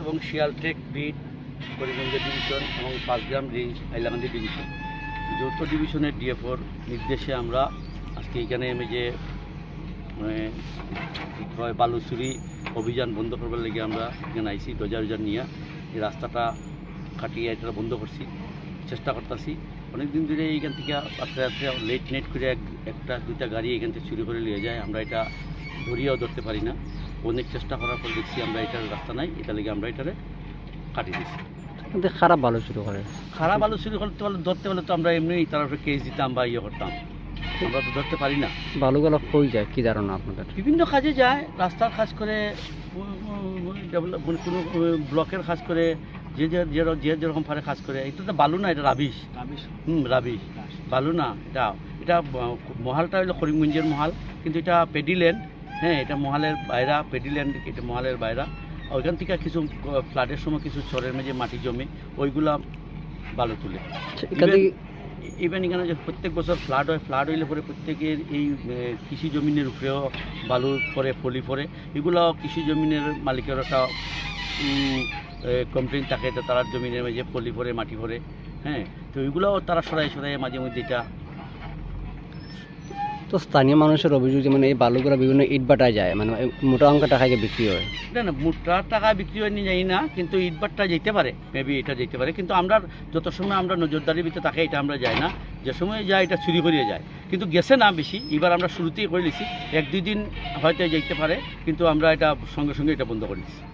এবং শিয়ালটেক bit, Karimganj division এবং Panchgram range Hailakandi division. যৌথ ডিভিশনের ডিএফওর নির্দেশে আমরা আজকে এখানে আমি যে মানে বালুচুরি অভিযান বন্ধ করবার লেগে আমরা এখানে আইসি ডজার উজার নিয়ে। এই রাস্তাটা কাটিয়ে এটা বন্ধ করছি, চেষ্টা করতেছি। অনেক দিন ধরে এইখান থেকে রাত্রে রাত্রে লেট নেট করে এক, একটা, দুইটা গাড়ি এখান থেকে চুরি করে নিয়ে যায়। আমরা এটা ধরিয়েও ধরতে পারি না। অনেক চেষ্টা করার পর দেখছি আমরা এটার রাস্তা নাই এটা লেগে আমরা এটারে কাটিয়ে দিচ্ছি কিন্তু খারাপ ভালো শুরু করে। খারাপ আলো শুরু করতে পারলে ধরতে পারলে তো আমরা এমনি তার উপরে কেস দিতাম বা ইয়ে করতাম। আমরা তো ধরতে পারি না। বালুগুলো কই যায় কি ধারণা আপনাদের? বিভিন্ন কাজে যায় রাস্তার কাজ করে ডেভেলপ মানে কোনো ব্লকের কাজ করে যে যে যে- যেরকম পারে কাজ করে। এটা তো বালু না এটা রাবিশ। হুম রাবিশ। বালু না এটা এটা মহালটা হলো করিমগঞ্জের মহাল কিন্তু এটা পেডিল্যান্ড হ্যাঁ এটা মহালের বাইরা পেডিল্যান্ড এটা মহালের বাইরা। ওইখান থেকে কিছু ফ্লাডের সময় কিছু চরের মেঝে মাটি জমে ওইগুলা বালু তুলে। আচ্ছা, ইভেন এখানে যে প্রত্যেক বছর ফ্লাড হয় ফ্লাড হইলে পরে প্রত্যেকের এই কৃষি জমিনের উপরেও বালু পরে ফলি পরে এগুলো কৃষি জমিনের মালিকের একটা কমপ্লেন থাকে তো তার জমিনের মাঝে পলি পরে মাটি পরে হ্যাঁ। তো এগুলোও তারা সরাই সরাই মাঝে মধ্যে এটা তো স্থানীয় মানুষের অভিযোগ মানে এই বালুগুলো বিভিন্ন ইট বাটায় যায় মানে মোটা অঙ্ক টাকায় বিক্রি হয়। না মোটা টাকা বিক্রি হয় যাই না, কিন্তু ইটবারটা যেতে পারে মেবি এটা যেতে পারে, কিন্তু আমরা যত সময় আমরা নজরদারির ভিতরে তাকে এটা আমরা যাই না। যে সময় যায়, এটা চুরি করিয়ে যায়। কিন্তু গেছে না বেশি, এবার আমরা শুরুতেই করে নিছি, এক দুই দিন হয়তো যেতে পারে, কিন্তু আমরা এটা সঙ্গে সঙ্গে এটা বন্ধ করে দিচ্ছি